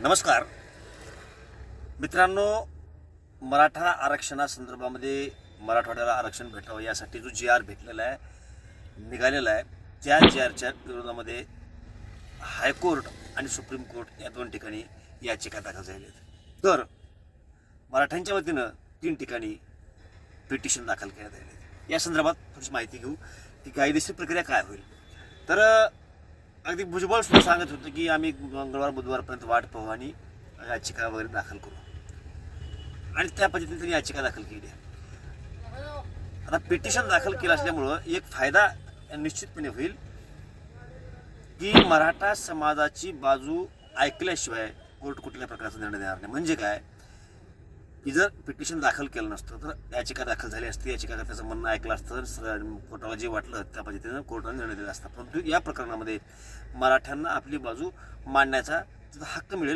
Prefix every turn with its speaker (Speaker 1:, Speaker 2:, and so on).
Speaker 1: नमस्कार. मित्रांनो मराठा आरक्षणासंदर्भामध्ये मराठवाड्याला आरक्षण भेटावं यासाठी जो जी आर भेटलेला आहे निघालेला आहे त्या जी आरच्या विरोधामध्ये हायकोर्ट आणि सुप्रीम कोर्ट या दोन ठिकाणी याचिका दाखल झालेल्या आहेत. तर मराठ्यांच्या वतीनं तीन ठिकाणी पिटिशन दाखल करण्यात आले आहेत या संदर्भात थोडीशी माहिती घेऊ की कायदेशीर प्रक्रिया काय होईल? तर अगदी भुजबळ सुद्धा सांगत होतं की आम्ही मंगळवार बुधवारपर्यंत वाट पाहू आणि याचिका वगैरे दाखल करू. आणि त्या पद्धतीने त्यांनी याचिका दाखल केली. आहे आता पिटिशन दाखल केलं असल्यामुळं एक फायदा निश्चितपणे होईल की मराठा समाजाची बाजू ऐकल्याशिवाय कोर्ट कुठल्या प्रकारचा निर्णय देणार नाही. म्हणजे काय? की जर पिटिशन दाखल केलं नसतं तर याचिका दाखल झाली असती याचिका त्याचं म्हणणं ऐकलं असतं स- कोर्टाला जे वाटलं त्या पद्धतीनं कोर्टाने निर्णय दिला असता. परंतु या प्रकरणामध्ये मराठ्यांना आपली बाजू मांडण्याचा हक्क मिळेल